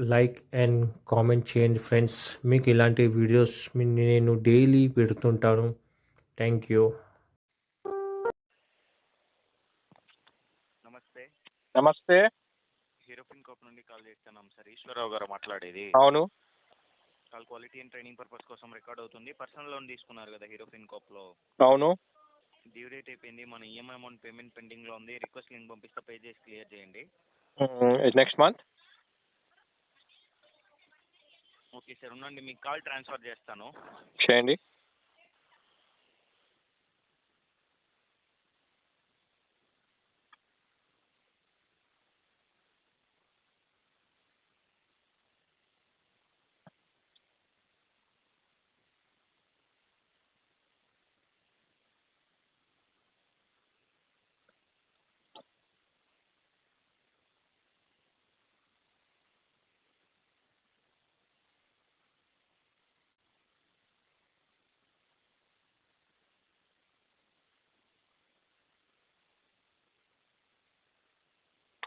like and comment చేయండి friends. మీకు ఇలాంటి వీడియోస్ మీ- నేను డైలీ పెడుతుంటాను. Thank you. నమస్తే. నమస్తే. హీరో పిన్ కాప్ నుండి కాల్ చేస్తున్నాం సార్. ఈశ్వరరావు గారు మాట్లాడేది. అవును. Call quality and training purpose కోసం రికార్డ్ అవుతుంది. పర్సనల్ లోన్ తీసుకున్నారు కదా హీరో పిన్ కాప్లో. అవును. డ్యూ డేట్ అయిపోయింది. మన ఈఎంఐ అమౌంట్ పేమెంట్ పెండింగ్లో ఉంది. రిక్వెస్ట్ లింక్ పంపిస్తే పే చేసి క్లియర్ చేయండి. Next month? ఓకే సార్ ఉండండి మీకు కాల్ ట్రాన్స్ఫర్ చేస్తాను. చేయండి.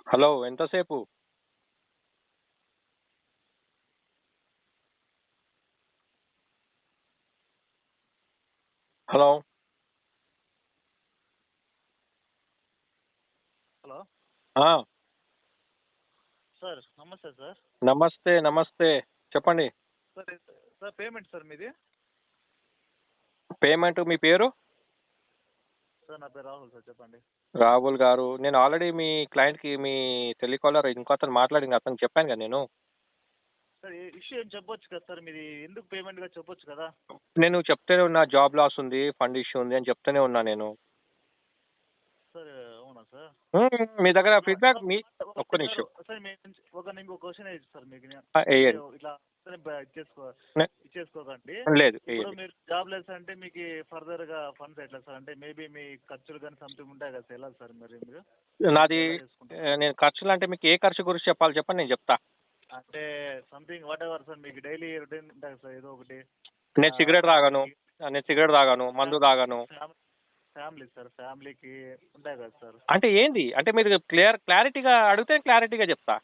హలో ఎంతసేపు? హలో? హలో? ఆ, సార్ నమస్తే సార్. నమస్తే నమస్తే. చెప్పండి. సార్ సార్ పేమెంట్ సార్ మీది? పేమెంట్ మీ పేరు? సార్ నా పేరు రాహుల్ సార్ చెప్పండి రాహుల్ గారు నేను ఆల్రెడీ మీ క్లయింట్కి మీ టెలికాలర్ ఇంకో అతను మాట్లాడింది అతను చెప్పాను కదా నేను సార్ ఇష్యూ ఏం చెప్పొచ్చు కదా సార్ మీది ఎందుకు పేమెంట్గా చెప్పొచ్చు కదా నేను చెప్తూనే ఉన్నా జాబ్ లాస్ ఉంది ఫండ్ ఇష్యూ ఉంది అని చెప్తూనే ఉన్నా నేను సార్ అవునా సార్ మ్మ్, మీ దగ్గర ఫీడ్బ్యాక్ మీ ఒక్క నిమిషం సార్ ఒక నేను క్వశ్చన్ వేయచ్చు సార్ మీకు నేను. ఆ, వేయండి ఇట్లా ఇచ్చేసుకోకండి లేదు మీరు జాబ్ లెస్ అంటే మీకు ఫర్దర్గా ఫండ్స్ ఎట్లా సార్? అంటే మేబీ మీ ఖర్చులు కానీ సంథింగ్ ఉంటాయి కదా ఎలా సార్ మరి మీరు? నాది నేను ఖర్చులు అంటే మీకు ఏ ఖర్చు గురించి చెప్పాలి చెప్పండి నేను చెప్తా. అంటే సంథింగ్ వాట్ ఎవర్ సార్ మీకు డైలీ రొటీన్ ఉంటుంది సార్ ఏదో ఒకటి. నేను సిగరెట్ తాగాను నేను సిగరెట్ తాగాను మందు తాగాను. ఫ్యామిలీ సార్ ఫ్యామిలీకి ఉంటాయి కదా సార్. అంటే ఏంది? అంటే మీరు క్లియర్ క్లారిటీగా అడిగితే క్లారిటీగా చెప్తా.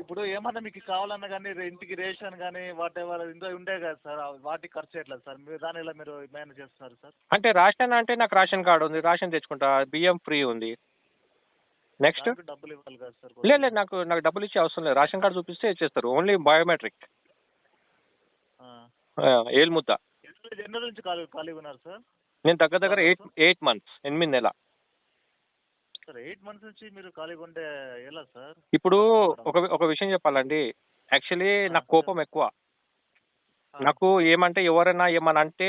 ఇప్పుడు ఏమన్నా మీకు కావాలన్నా కానీ ఇంటికి రేషన్ కానీ వాట్ ఎవర్ ఇంకా ఉండే కదా సార్ వాటికి ఖర్చు ఎట్లా సార్? మీరు దాని ఎలా మీరు మేనేజ్ చేస్తున్నారు సార్? అంటే రేషన్ అంటే నాకు రేషన్ కార్డు ఉంది రేషన్ తెచ్చుకుంటా బియ్యం ఫ్రీ ఉంది. నెక్స్ట్ డబ్బులు ఇవ్వాలి కదా సార్ లేదు లేదు నాకు నాకు డబ్బులు ఇచ్చే అవసరం లేదు. రేషన్ కార్డు చూపిస్తే ఇచ్చేస్తారు ఓన్లీ బయోమెట్రిక్. ఏలు ముద్ద ఎన్ని నుంచి ఖాళీ ఖాళీగా ఉన్నారు సార్? నేను దగ్గర దగ్గర ఎయిట్ ఎయిట్ మంత్స్ ఎనిమిది నెల సార్ ఎయిట్ మంత్స్ నుంచి మీరు ఖాళీగా ఉంటే ఎలా సార్? ఇప్పుడు ఒక ఒక విషయం చెప్పాలండి. యాక్చువల్లీ నాకు కోపం ఎక్కువ. నాకు ఏమంటే ఎవరైనా ఏమని అంటే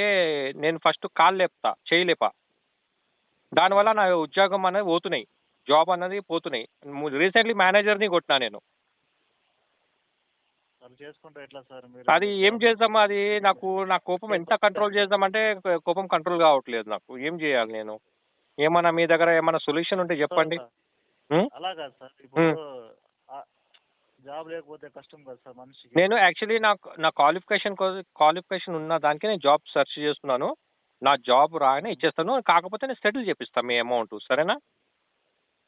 నేను ఫస్ట్ కాలు లేపుతా చేయి లేపా. దానివల్ల నా ఉద్యోగం అనేది పోతున్నాయి. జాబ్ అన్నది పోతున్నాయి. రీసెంట్లీ మేనేజర్ని కొట్టినా నేను. అది ఏం చేద్దాం అది నాకు నా కోపం ఎంత కంట్రోల్ చేద్దామంటే కోపం కంట్రోల్ కావట్లేదు నాకు. ఏం చేయాలి నేను? ఏమన్నా మీ దగ్గర ఏమన్నా సొల్యూషన్ ఉంటే చెప్పండి? అలా కాదు సార్. ఇప్పుడు జాబ్ లేకపోతే కష్టం కదా సార్ మనిషికి. నేను యాక్చువల్లీ నాకు నా క్వాలిఫికేషన్ క్వాలిఫికేషన్ ఉన్న దానికి నేను జాబ్ సెర్చ్ చేస్తున్నాను. నా జాబ్ రాగానే ఇచ్చేస్తాను. కాకపోతే నేను సెటిల్ చేపిస్తాను మీ అమౌంట్. సరేనా?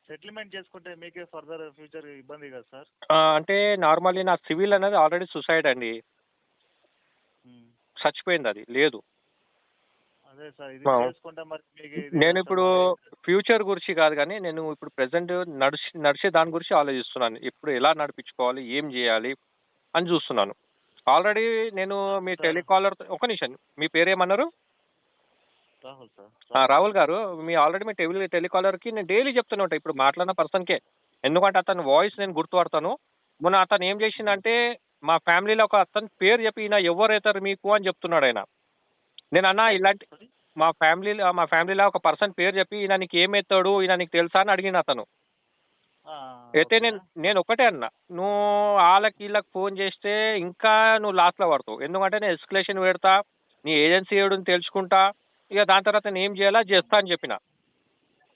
సెటిల్మెంట్ చేసుకుంటే మీకే ఫర్దర్ ఫ్యూచర్ ఇబ్బంది కదా సార్. అంటే నార్మల్లీ నా సివిల్ అనేది ఆల్రెడీ సుసైడ్ అండి. చచ్చిపోయింది అది. లేదు. అదే సార్ ఇది ఆ. చేసుకుంటే మరి మీకు ఇది నేను ఇప్పుడు. ఫ్యూచర్ గురించి కాదు కానీ నేను ఇప్పుడు ప్రెసెంట్ నడిచి నడిచే దాని గురించి ఆలోచిస్తున్నాను. ఇప్పుడు ఎలా నడిపించుకోవాలి ఏం చేయాలి అని చూస్తున్నాను. ఆల్రెడీ నేను మీ. టెలికాలర్ ఒక నిమిషం మీ పేరేమన్నారు? రాహుల్ సార్. ఆ, రాహుల్ గారు మీ ఆల్రెడీ మీ టెలి టెలికాలర్కి నేను డైలీ చెప్తూనే ఉంటా. ఇప్పుడు మాట్లాడిన పర్సన్కే. ఎందుకంటే అతని వాయిస్ నేను గుర్తుపడతాను. మొన్న అతను ఏం చేసిందంటే మా ఫ్యామిలీలో ఒక అతని పేరు చెప్పి ఈయన ఎవరైతారు మీకు అని చెప్తున్నాడు ఆయన. నేను అన్నా ఇలాంటి మా ఫ్యామిలీలో మా ఫ్యామిలీలో ఒక పర్సన్ పేరు చెప్పి ఈయన నీకు ఏమెత్తాడు ఈయన నీకు తెలుసా అని అడిగిన అతను. అయితే. నేను నేను ఒకటే అన్నా నువ్వు వాళ్ళకి వీళ్ళకి ఫోన్ చేస్తే ఇంకా నువ్వు లాస్ట్లో పడతావు. ఎందుకంటే నేను ఎస్కలేషన్ పెడతా నీ ఏజెన్సీ ఏడుని తెలుసుకుంటా ఇక దాని తర్వాత నేను ఏం చేయాలా చేస్తా అని చెప్పిన.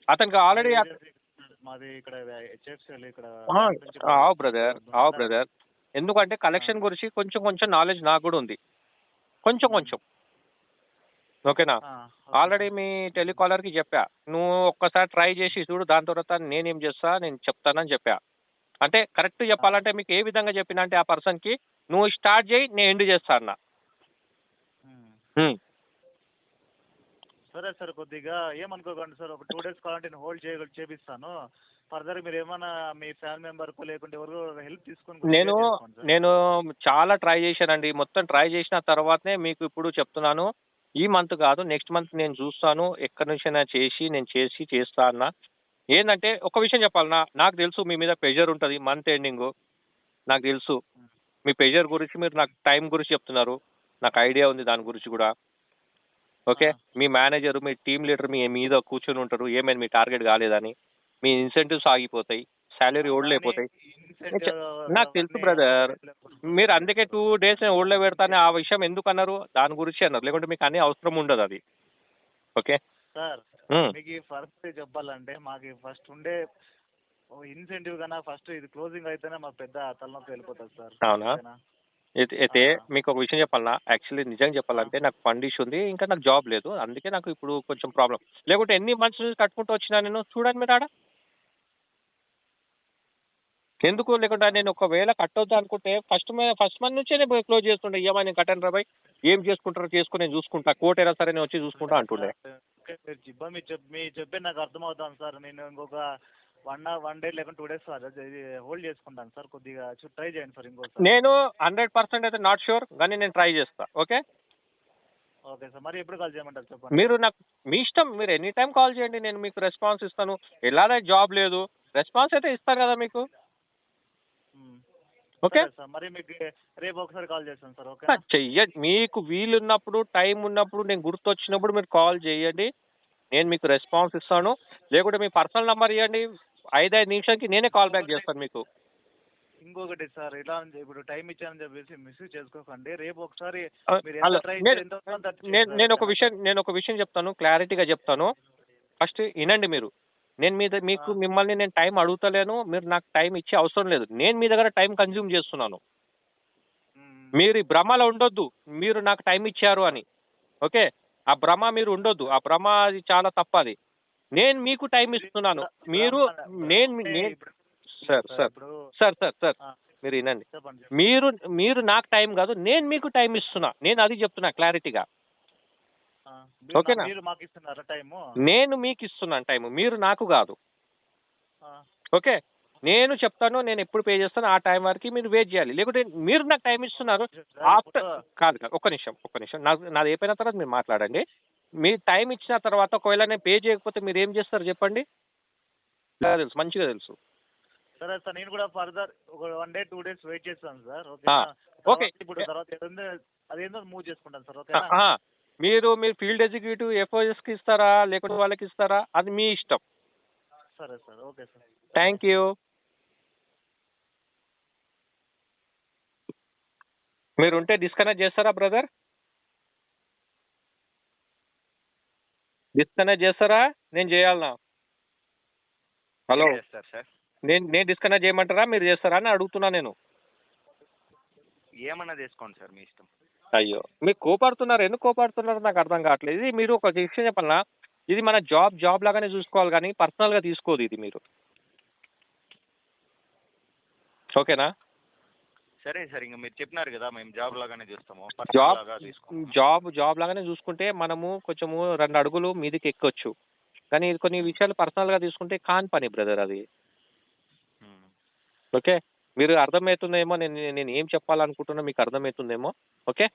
అతనికి ఆల్రెడీ మాది ఇక్కడ హెచ్ఎఫ్సీఎల్ ఇక్కడ ఆవు బ్రదర్ ఆవు బ్రదర్ ఎందుకంటే కలెక్షన్ గురించి కొంచెం కొంచెం నాలెడ్జ్ నాకు కూడా ఉంది. కొంచెం కొంచెం. ఓకేనా? ఆల్రెడీ మీ టెలికాలర్కి చెప్పా. నువ్వు ఒక్కసారి ట్రై చేసి చూడు దాని తర్వాత నేనేం చేస్తా నేను చెప్తానని చెప్పా. అంటే కరెక్ట్ చెప్పాలంటే మీకు ఏ విధంగా చెప్పిన అంటే ఆ పర్సన్కి నువ్వు స్టార్ట్ చేయి నేను ఎండ్ చేస్తా అన్న. సరే సార్ కొద్దిగా ఏమనుకోకండి సార్ ఒక టూ డేస్ కావాలంటే నేను హోల్డ్ చేయ చేపిస్తాను. ఫర్దర్ మీరు ఏమైనా మీ ఫ్యామిలీ మెంబర్కు లేకుంటే ఎవరు హెల్ప్ తీసుకొని నేను. నేను చాలా ట్రై చేశానండి. మొత్తం ట్రై చేసిన తర్వాతనే మీకు ఇప్పుడు చెప్తున్నాను. ఈ మంత్ కాదు నెక్స్ట్ మంత్ నేను చూస్తాను ఎక్కడి నుంచైనా చేసి నేను చేసి చేస్తా అన్న. ఏంటంటే ఒక విషయం చెప్పాలన్నా నాకు తెలుసు మీ మీద ప్రెషర్ ఉంటుంది మంత్ ఎండింగ్ నాకు తెలుసు. మీ ప్రెషర్ గురించి మీరు నాకు టైం గురించి చెప్తున్నారు. నాకు ఐడియా ఉంది దాని గురించి కూడా. ఓకే. మీ మేనేజర్ మీ టీమ్ లీడర్ మీ మీద కూర్చొని ఉంటారు. ఏమైనా మీ టార్గెట్ కాలేదని. మీ ఇన్సెంటివ్స్ ఆగిపోతాయి. శాలరీ ఓడలేకపోతాయి. Incentive నాకు తెలుసు బ్రదర్. మీరు అందుకే టూ డేస్ నేను ఊళ్ళో పెడతాను ఆ విషయం ఎందుకు అన్నారు? దాని గురించి అన్నారు. లేకుంటే మీకు అన్ని అవసరం ఉండదు అది. ఓకే? సార్. మీకు ఫస్ట్ చెప్పాలంటే మాకు ఫస్ట్ ఉండే ఇన్సెంటివ్ కన్నా ఫస్ట్ ఇది క్లోజింగ్ అయితేనే మాకు పెద్ద తలనొప్పి వెళ్ళిపోతుంది సార్. అవునా? అయితే-. మీకు ఒక విషయం చెప్పాలన్నా. యాక్చువల్లీ నిజంగా చెప్పాలంటే నాకు ఫండ్ ఇష్యూ ఉంది. ఇంకా నాకు జాబ్ లేదు. అందుకే నాకు ఇప్పుడు కొంచెం ప్రాబ్లం. లేకుంటే ఎన్ని మంత్స్ నుంచి కట్టుకుంటూ వచ్చినా నేను? చూడండి మీరు ఆడ. ఎందుకు లేకుంటే నేను ఒకవేళ కట్టొద్దు అనుకుంటే ఫస్ట్ ఫస్ట్ మంత్ నుంచే నేను క్లోజ్ చేస్తుండే ఏమో నేను కట్టాను రాబాయ్ ఏం చేసుకుంటారో చేసుకుని నేను చూసుకుంటా కోట్ అయినా సరే నేను వచ్చి చూసుకుంటా అంటుండే. మీరు చెప్ప చెప్పే నాకు అర్థమవుతాను సార్. నేను ఇంకొక వన్ వన్ డే లేకుంటే టూ డేస్ సార్ హోల్డ్ చేసుకుంటాను సార్ కొద్దిగా ట్రై చేయండి సార్ ఇంకోసారి. నేను హండ్రెడ్ పర్సెంట్ అయితే నాట్ షూర్ కానీ నేను ట్రై చేస్తా ఓకే? ఓకే సార్ మరి ఎప్పుడు కాల్ చేయమంటారు చెప్పండి. మీరు నాకు మీ ఇష్టం మీరు ఎనీ టైం కాల్ చేయండి నేను మీకు రెస్పాన్స్ ఇస్తాను. ఎలానే జాబ్ లేదు రెస్పాన్స్ అయితే ఇస్తాను కదా మీకు. ఓకే. మరి మీకు రేపు ఒకసారి కాల్ చేస్తాను సార్ ఓకే చెయ్య మీకు వీలున్నప్పుడు టైం ఉన్నప్పుడు నేను గుర్తొచ్చినప్పుడు మీరు కాల్ చేయండి. నేను మీకు రెస్పాన్స్ ఇస్తాను. లేకుంటే మీ పర్సనల్ నెంబర్ ఇవ్వండి ఐదైదు నిమిషానికి నేనే కాల్ బ్యాక్ చేస్తాను మీకు. ఇంకొకటి సార్ ఇలా అని చెప్పి ఇప్పుడు టైం ఇచ్చానని చెప్పేసి మిస్యూజ్ చేసుకోకండి. రేపు ఒకసారి నేను- ఒక. విషయం నేను ఒక విషయం చెప్తాను క్లారిటీగా చెప్తాను. ఫస్ట్ వినండి మీరు. నేను మీద మీకు. మిమ్మల్ని నేను టైం అడుగుతలేను మీరు నాకు టైం ఇచ్చే అవసరం లేదు. నేను మీ దగ్గర టైం కన్జ్యూమ్ చేస్తున్నాను. మీరు ఈ భ్రమలో ఉండొద్దు. మీరు నాకు టైం ఇచ్చారు అని. ఓకే? ఆ భ్రమ మీరు ఉండొద్దు. ఆ భ్రమ అది చాలా తప్పది. నేను మీకు టైం ఇస్తున్నాను. మీరు నేను sir sir sir sir sir. మీరు వినండి. మీరు మీరు నాకు టైం కాదు నేను మీకు టైం ఇస్తున్నా. నేను అది చెప్తున్నా క్లారిటీగా. ఓకేనా? నా- మీరు మాకు ఇస్తున్నారా టైము? నేను మీకు ఇస్తున్నాను టైం మీరు నాకు కాదు. ఓకే? నేను చెప్తాను నేను ఎప్పుడు పే చేస్తాను ఆ టైం వరకు మీరు వెయిట్ చేయాలి. లేకుంటే మీరు నాకు టైం ఇస్తున్నారు ఆఫ్టర్ కాదు కాదు ఒక్క నిమిషం ఒక్క నిమిషం. నాకు నాది అయిపోయిన తర్వాత మీరు మాట్లాడండి. మీరు టైం ఇచ్చిన తర్వాత ఒకవేళ నేను పే చేయకపోతే మీరు ఏం చేస్తారు చెప్పండి? తెలుసు మంచిగా తెలుసు. సరే సార్ నేను కూడా ఫర్దర్ ఒక one day two days wait చేస్తాను సార్. ఓకే. ఓకే. ఇప్పుడు తర్వాత అదేందో మూవ్ చేసుకుంటాను సార్ ఆ, మీరు మీరు ఫీల్డ్ ఎగ్జిక్యూటివ్ ఎఫ్ఓఎస్కి ఇస్తారా లేకుంటే వాళ్ళకి ఇస్తారా? అది మీ ఇష్టం. సరే sir. Okay sir. Thank you మీరు ఉంటే డిస్కనెక్ట్ చేస్తారా బ్రదర్ డిస్కనెక్ట్ చేస్తారా? నేను చేయాలనా? హలో నేను నేను డిస్కనెక్ట్ చేయమంటారా? మీరు చేస్తారా? అని అడుగుతున్నా నేను. ఏమన్నా చేసుకోండి సార్ మీ ఇష్టం. అయ్యో. మీరు కోపాడుతున్నారు ఎందుకు కోపాడుతున్నారు నాకు అర్థం కావట్లేదు. ఇది మీరు ఒక విషయం చెప్పాలనా ఇది మన జాబ్ జాబ్ లాగానే చూసుకోవాలి కానీ పర్సనల్గా తీసుకోదు ఇది మీరు. ఓకేనా? సరే సార్ ఇంకా మీరు చెప్పినారు కదా మేము జాబ్ లాగానే చూస్తాము జాబ్ జాబ్ జాబ్ లాగానే చూసుకుంటే మనము కొంచెము రెండు అడుగులు మీదకి ఎక్కొచ్చు. కానీ ఇది కొన్ని విషయాలు పర్సనల్గా తీసుకుంటే కాని పని బ్రదర్ అది. ఓకే? మీరు అర్థమవుతుందేమో నేను నేను ఏం చెప్పాలనుకుంటున్నా మీకు అర్థమవుతుందేమో ఓకే?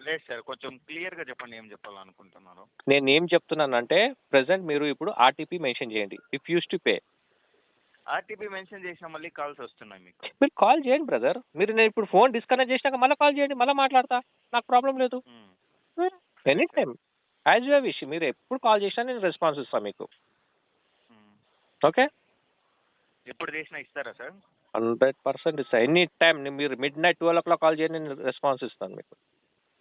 లేదు సార్ కొంచెం క్లియర్గా చెప్పండి ఏం చెప్పాలనుకుంటున్నారు? నేను ఏం చెప్తున్నానంటే ప్రజెంట్ మీరు ఇప్పుడు ఆర్టీపీ మెన్షన్ చేయండి if use to pay. RTP mention చేసిన మళ్ళీ కాల్స్ వస్తున్నాయి మీకు. మీరు కాల్ చేయండి బ్రదర్ మీరు నేను ఇప్పుడు ఫోన్ డిస్కనెక్ట్ చేసినాక మళ్ళీ కాల్ చేయండి మళ్ళీ మాట్లాడతా నాకు ప్రాబ్లం లేదు. Any time as you wish మీరు ఎప్పుడు కాల్ చేసినా నేను రెస్పాన్స్ ఇస్తాను మీకు. ఓకే? ఎప్పుడు చేసినా ఇస్తారా సార్? హండ్రెడ్ పర్సెంట్ ఇస్తాను ఎనీ టైం మీరు midnight twelve o'clock call చేయండి నేను రెస్పాన్స్ ఇస్తాను మీకు.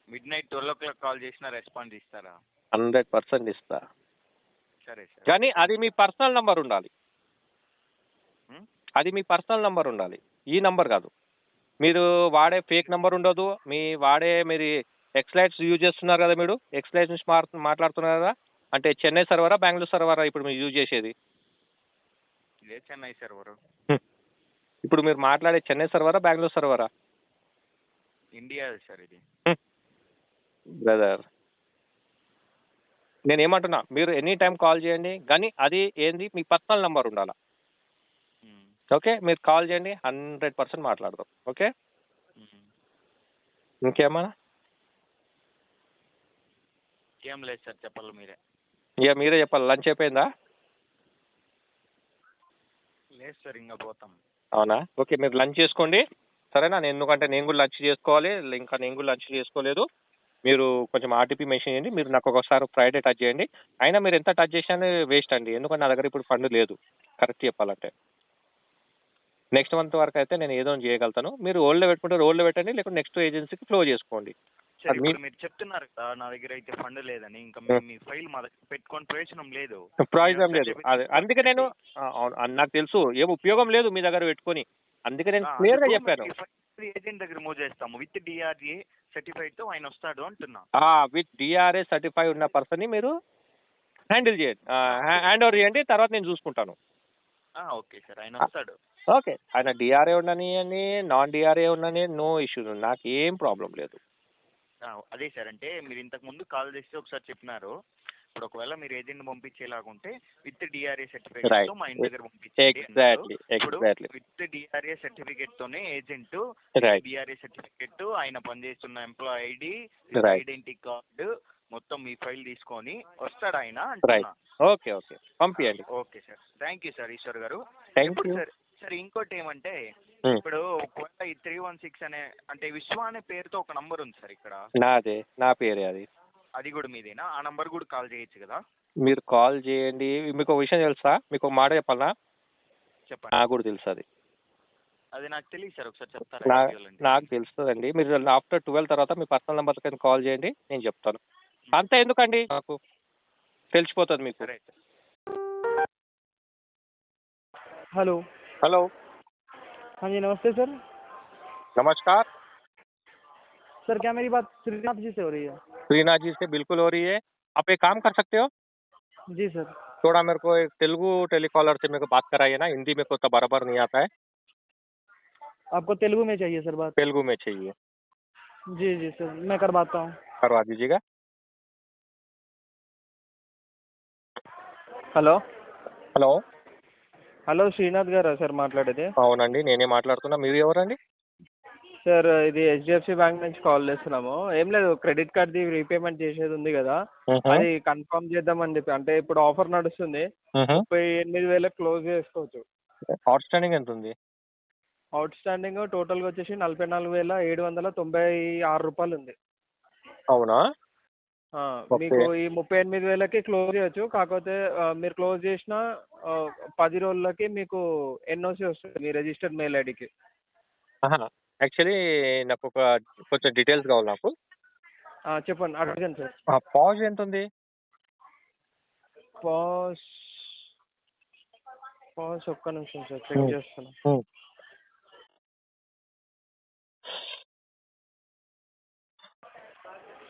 Midnight twelve o'clock call చేసినా రెస్పాన్స్ ఇస్తారా? హండ్రెడ్ పర్సెంట్ ఇస్తా. సరే సార్. కానీ అది మీ పర్సనల్ నంబర్ ఉండాలి? అది మీ పర్సనల్ నంబర్ ఉండాలి. ఈ నంబర్ కాదు. మీరు వాడే ఫేక్ నంబర్ ఉండదు. మీ వాడే మీరు ఎక్స్లైట్స్ యూజ్ చేస్తున్నారు కదా మీరు? ఎక్స్లైట్స్ నుంచి మాట్లాడుతున్నారు కదా? అంటే చెన్నై సర్వరా బెంగళూరు సర్వరా ఇప్పుడు మీరు యూజ్ చేసేది? చెన్నై సర్వర్ ఇప్పుడు మీరు మాట్లాడే చెన్నై సర్వరా బెంగళూరు సర్వరా? ఇండియా సార్ ఇది. బ్రదర్. నేను ఏమంటున్నా మీరు ఎనీ టైం కాల్ చేయండి కానీ అది ఏంది మీ పర్సనల్ నంబర్ ఉండాలి. ఓకే మీరు కాల్ చేయండి హండ్రెడ్ పర్సెంట్ మాట్లాడదాం ఓకే. ఇంకేమన్నా? ఏం లేదు సార్ చెప్పాలి మీరే. ఇక మీరే చెప్పాలి లంచ్ అయిపోయిందా? లేదు సార్ ఇంకా పోతాం. అవునా? ఓకే మీరు లంచ్ చేసుకోండి. సరేనా? నేను ఎందుకంటే నేను కూడా లంచ్ చేసుకోవాలి. ఇంకా నేను కూడా లంచ్ చేసుకోలేదు. మీరు కొంచెం ఆర్టీపీ మెన్షన్ చేయండి. మీరు నాకు ఒకసారి ఫ్రైడే టచ్ చేయండి. అయినా మీరు ఎంత టచ్ చేసినా వేస్ట్ అండి. ఎందుకంటే నా దగ్గర ఇప్పుడు ఫండ్ లేదు. కరెక్ట్ చెప్పాలంటే. నెక్స్ట్ మంత్ వరకు అయితే నేను ఏదో చేయగలుగుతాను. మీరు ఓల్డ్లో పెట్టుకుంటే ఓల్డ్లో పెట్టండి. లేకుంటే నెక్స్ట్ ఏజెన్సీకి ఫ్లో చేసుకోండి. సార్ ఇప్పుడు మీరు చెప్తున్నారు కదా నా దగ్గర అయితే ఫండ్ లేదని ఇంకా మీ- మీ ఫైల్ మా దగ్గర పెట్టుకొని ప్రయోజనం లేదు. ప్రయోజనం లేదు. అదే అందుకే నేను ఆ, అవును, ఆ, నాకు తెలుసు ఏం ఉపయోగం లేదు మీ దగ్గర పెట్టుకొని. అందుకే నేను క్లియర్గా చెప్పాను. ఏజెంట్ దగ్గర మూవ్ చేస్తాము. విత్ డిఆర్ఏ సర్టిఫైడ్తో ఆయన వస్తాడు అంటున్నా. విత్ డిఆర్ఏ సర్టిఫై ఉన్న పర్సన్ని మీరు హ్యాండిల్ చేయండి. హ్యాండ్ ఓవర్ చేయండి తర్వాత నేను చూసుకుంటాను. ఓకే సార్ ఆయన వస్తాడు. ఓకే. ఆయన డిఆర్ఏ ఉండనియని నాన్ డిఆర్ఏ ఉండని నో ఇష్యూ నాకు ఏం ప్రాబ్లం లేదు. ఆ, అదే సార్. అంటే మీరు ఇంతకు ముందు కాల్ చేస్తే ఒకసారి చెప్పినారు. ఇప్పుడు ఒకవేళ మీరు ఏజెంట్ పంపించేలాగుంటే విత్ డిఆర్ఏ సర్టిఫికేట్. తో మా ఇంటి దగ్గర పంపించండి ఇప్పుడు విత్ డిఆర్ఏ సర్టిఫికేట్ తోనే ఏజెంట్ డిఆర్ఏ సర్టిఫికేట్ ఆయన పనిచేస్తున్న ఎంప్లాయ్ ఐడి. ఐడెంటిటీ కార్డు మొత్తం మీ ఫైల్ తీసుకొని వస్తాడు ఆయన ఓకే ఓకే పంపించండి okay sir. Thank you sir Eswar గారు. థ్యాంక్ యూ సార్ సార్ ఇంకోటి ఏమంటే. ఇప్పుడు ఒకవేళ ఈ త్రీ వన్ సిక్స్ అనే అంటే విశ్వ అనే పేరుతో ఒక నంబర్ ఉంది సార్ ఇక్కడ. నాదే నా పేరే అది. అది కూడా మీదేనా? ఆ నంబర్ కూడా కాల్ చేయొచ్చు కదా? మీరు కాల్ చేయండి. మీకు ఒక విషయం తెలుసా? మీకు ఒక మాట చెప్పాలా చెప్పండి. నాకు కూడా తెలుసు అది. అది నాకు తెలియదు సార్ ఒకసారి చెప్తారా నాకు తెలుస్తుంది అండి మీరు ఆఫ్టర్ ట్వెల్వ్ తర్వాత మీ పర్సనల్ నెంబర్ కింద కాల్ చేయండి నేను చెప్తాను. అంత ఎందుకండి? నాకు తెలిసిపోతుంది మీకు. హలో. హలో. हाँ जी नमस्ते सर। नमस्कार। सर क्या मेरी बात श्रीनाथ जी से हो रही है? श्रीनाथ जी से बिल्कुल हो रही है। आप एक काम कर सकते हो? जी सर। थोड़ा मेरे को एक तेलुगु टेलीकॉलर से मेरे को बात कराइए ना हिंदी में को तो बराबर नहीं आता है। आपको तेलुगु में चाहिए सर बात? तेलुगु में चाहिए। जी जी सर मैं करवाता हूँ। करवा दीजिएगा। हेलो। हेलो। హలో శ్రీనాథ్ గారా సార్ మాట్లాడేది? అవునండి నేనే మాట్లాడుతున్నా. మీరు ఎవరండి? సార్ ఇది హెచ్డిఎఫ్సి బ్యాంక్ నుంచి కాల్ చేస్తున్నాము. ఏం లేదు క్రెడిట్ కార్డ్ది రీపేమెంట్ చేసేది ఉంది కదా. అది కన్ఫర్మ్ చేద్దామని చెప్పి అంటే ఇప్పుడు ఆఫర్ నడుస్తుంది. ముప్పై ఎనిమిది వేలకు క్లోజ్ చేసుకోవచ్చు. అవుట్ స్టాండింగ్ ఎంత ఉంది? అవుట్ స్టాండింగ్ టోటల్గా వచ్చేసి నలభై నాలుగు వేల ఏడు వందల తొంభై ఆరు రూపాయలు ఉంది. అవునా. మీకు ఈ ముప్పై ఎనిమిది వేలకి క్లోజ్ చేయొచ్చు. కాకపోతే మీరు క్లోజ్ చేసిన పది రోజులకి మీకు ఎన్ఓసి వస్తుంది మీ రిజిస్టర్డ్ మెయిల్ ఐడికి. యాక్చువల్లీ నాకు ఒక కొంచెం డీటెయిల్స్ కావాలి నాకు. చెప్పండి. అడగండి సార్. పాజ్ ఎంత ఉంది పాస్ పాస్ ఒక్క నిమిషం సార్. చెక్. చేస్తాను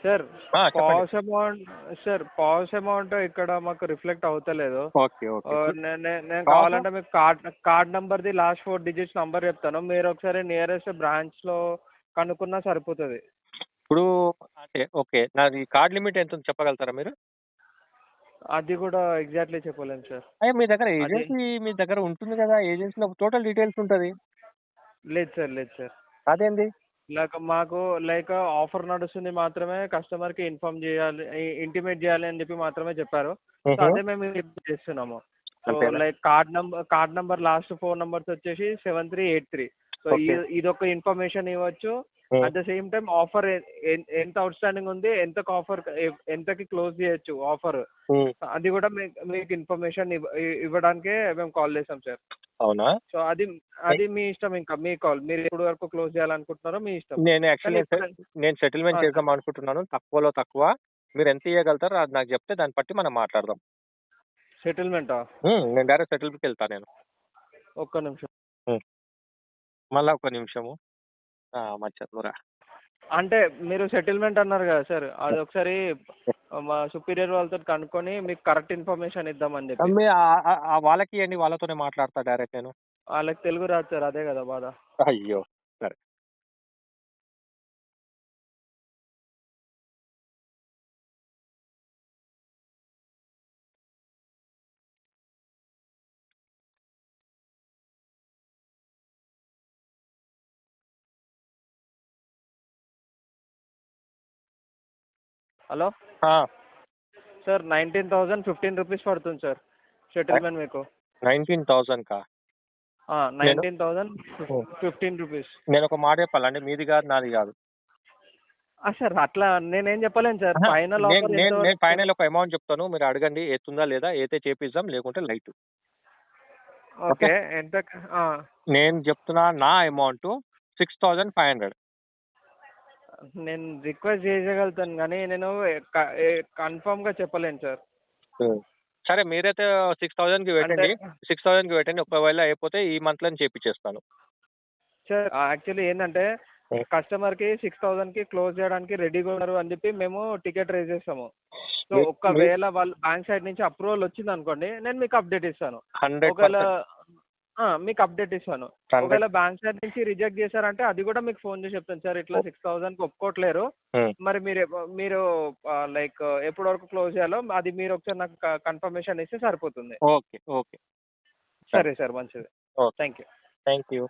sir pass amount sir pass amount ఇక్కడ మాకు రిఫ్లెక్ట్ అవుతలేదు. నేను? కావాలంటే మీకు కార్డ్ కార్డ్ నంబర్ది లాస్ట్ ఫోర్ డిజిట్స్ నంబర్ చెప్తాను. మీరు ఒకసారి నియరెస్ట్ బ్రాంచ్లో కనుక్కున్నా సరిపోతుంది. ఇప్పుడు అంటే ఓకే. నాది కార్డ్ లిమిట్ ఎంత ఉంది చెప్పగలుగుతారా మీరు? అది కూడా ఎగ్జాక్ట్లీ చెప్పలేము సార్. అయ్యా మీ దగ్గర ఏజెన్సీ మీ దగ్గర ఉంటుంది కదా ఏజెన్సీలో టోటల్ డీటెయిల్స్ ఉంటుంది. లేదు సార్ లేదు సార్. అదేంది? లైక్ మాకు లైక్ ఆఫర్ నడుస్తుంది మాత్రమే కస్టమర్కి ఇన్ఫార్మ్ చేయాలి ఇంటిమేట్ చేయాలి అని చెప్పి మాత్రమే చెప్పారు. అదే మేము చేస్తున్నాము. So? Like card number card number last four numbers వచ్చేసి seven three eight three so. ఇదొక ఇన్ఫర్మేషన్ ఇవ్వచ్చు. At the same time offer ఎంత అవుట్ స్టాండింగ్ ఉంది ఎంతకు ఆఫర్ ఎంతకి క్లోజ్ చేయొచ్చు ఆఫర్ అది కూడా మీకు మీకు ఇన్ఫర్మేషన్ ఇవ్వడానికే మేము కాల్ చేసాం సార్ అవునా? సో అది అది మీ ఇష్టం ఇంకా మీ కాల్. మీరు ఎప్పుడు వరకు క్లోజ్ చేయాలనుకుంటున్నారో మీ ఇష్టం. నేను యాక్చువల్లీ నేను సెటిల్మెంట్. చేద్దాం అనుకుంటున్నాను. తక్కువలో తక్కువ. మీరు ఎంత ఇవ్వగలుగుతారో అది నాకు చెప్తే దాన్ని బట్టి మనం మాట్లాడదాం. సెటిల్మెంటా? నేను డైరెక్ట్ సెటిల్మెంట్కి వెళ్తాను నేను. ఒక్క నిమిషం. మళ్ళా ఒక నిమిషము. మర్చిపోరా. అంటే మీరు సెటిల్మెంట్ అన్నారు కదా సార్ అది ఒకసారి మా సుపీరియర్ వాళ్ళతో కనుక్కొని మీకు కరెక్ట్ ఇన్ఫర్మేషన్ ఇద్దామని చెప్పి. ఆ- ఆ- ఆ వాళ్ళకి ఇవ్వండి వాళ్ళతోనే మాట్లాడతా డైరెక్ట్ నేను. వాళ్ళకి తెలుగు రాదు సార్ అదే కదా బాధ. అయ్యో సరే. Hello? Sir nineteen thousand fifteen rupees పడుతుంది సార్ సెటిల్మెంట్ మీకు. నైన్టీన్ థౌసండ్ కా? Nineteen thousand fifteen rupees. నేను ఒక మాట చెప్పాలండి మీది కాదు నాది కాదు. సార్ అట్లా నేనేం చెప్పలేను సార్ ఫైనల్ నేను ఫైనల్ ఒక అమౌంట్ చెప్తాను మీరు అడగండి ఎత్తుందా లేదా అయితే చేపిద్దాం లేకుంటే లైట్. ఓకే ఎంత నేను చెప్తున్నా నా amount six thousand five hundred. నేను రిక్వెస్ట్ చేయగలుగుతాను కానీ నేను కన్ఫర్మ్గా చెప్పలేను సార్. సరే మీరైతే సిక్స్ థౌజండ్కి పెట్టండి. సిక్స్ థౌజండ్కి పెట్టండి. ఒకవేళ అయిపోతే ఈ మంత్లో చేపించేస్తాను సార్ యాక్చువల్లీ ఏంటంటే Hmm. కస్టమర్కి సిక్స్ థౌసండ్కి క్లోజ్ చేయడానికి రెడీగా ఉన్నారు అని చెప్పి మేము టికెట్ రేజ్ చేస్తాము. సో ఒకవేళ వాళ్ళు బ్యాంక్ సైడ్ నుంచి అప్రూవల్ వచ్చింది అనుకోండి నేను మీకు అప్డేట్ ఇస్తాను. ఒకవేళ మీకు అప్డేట్ ఇస్తాను. ఒకవేళ బ్యాంక్ సైడ్ నుంచి రిజెక్ట్ చేశారంటే అది కూడా మీకు ఫోన్ చేసి చెప్తాను. సార్ ఇట్లా సిక్స్ థౌసండ్కి ఒప్పుకోవట్లేరు. Hmm. మరి మీరు మీరు లైక్ ఎప్పటి వరకు క్లోజ్ చేయాలో అది మీరు ఒకసారి నాకు కన్ఫర్మేషన్ ఇస్తే సరిపోతుంది. Okay okay. సరే. సార్ మంచిది. Thank you thank you